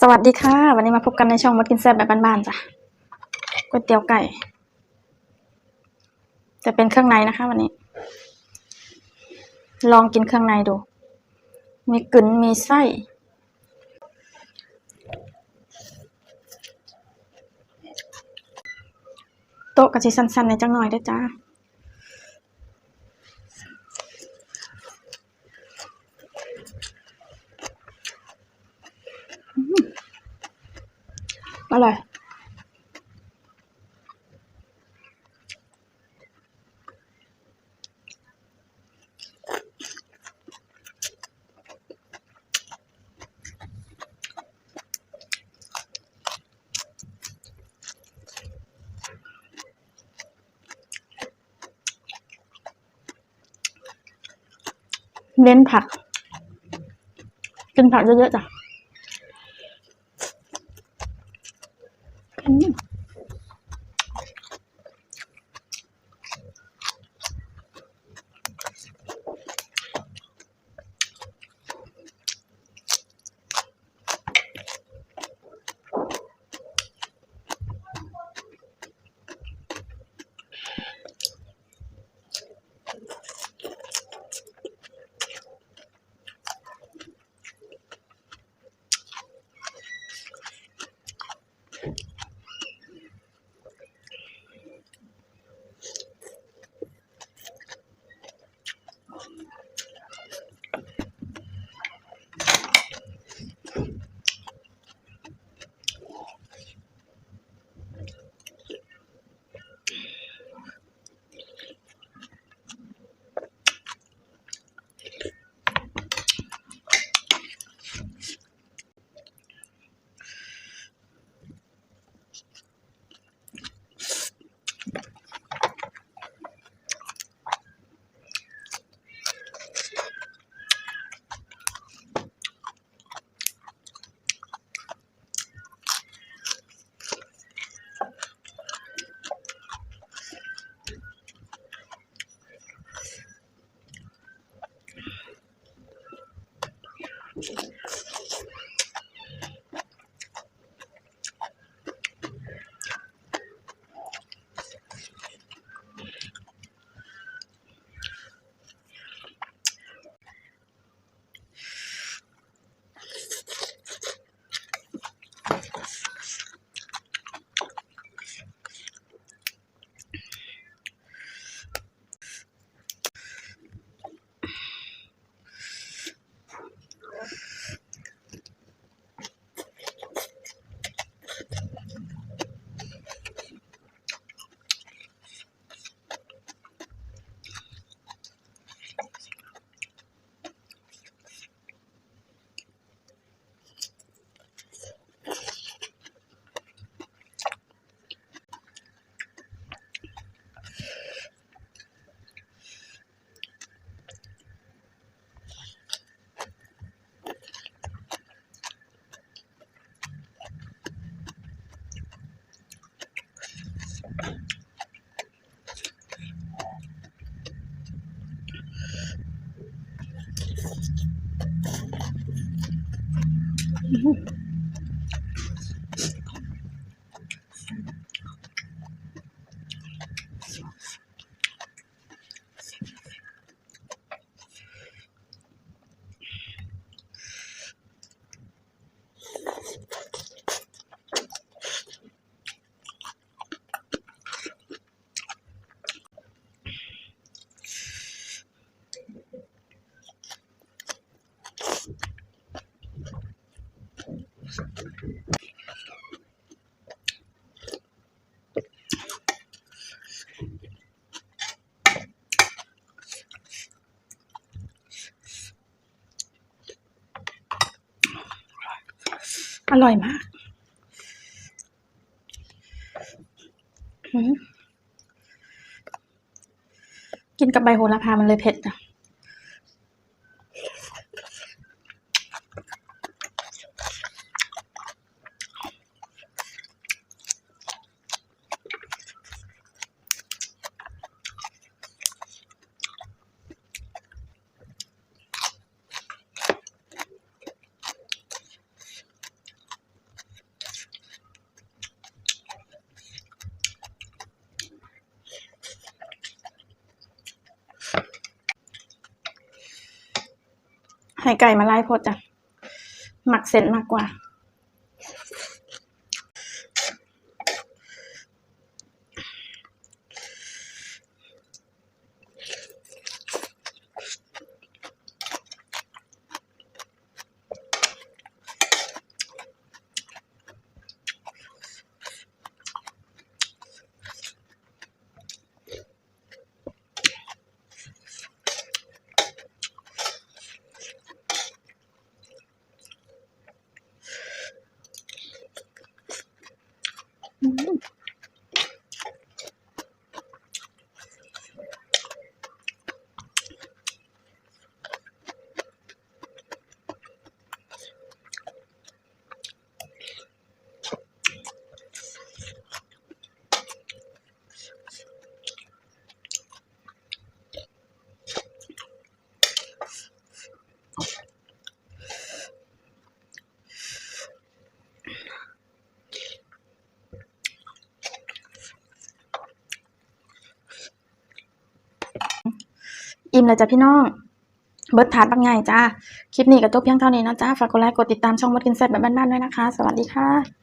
สวัสดีค่ะ วันนี้มาพบกันในช่องมากินแซ่บแบบบ้านๆจ้ะก๋วยเตี๋ยวไก่ จะเป็นเครื่องในนะคะ วันนี้ ลองกินเครื่องในดู มีกึ๋นมีไส้ โต๊ะกะทิสั้นๆในจังหน่อยด้วยจ้า อร่อยเน้นผักกินผักเยอะๆจ้ะ mm -hmm. Teşekkür ederim. Mm-hmm. อร่อยมาก กินกับใบโหระพามันเลยเผ็ดอะ ให้ไก่มาไล่พดจ้ะหมักเส้นมากกว่า อิ่มเลยจ้ะพี่น้อง เบิร์ดถาดบางใหญ่จ้า คลิปนี้ก็จบเพียงเท่านี้นะจ้า ฝากกดไลค์ กดติดตามช่องมดกินแซ่บแบบบ้านๆด้วยนะคะ สวัสดีค่ะ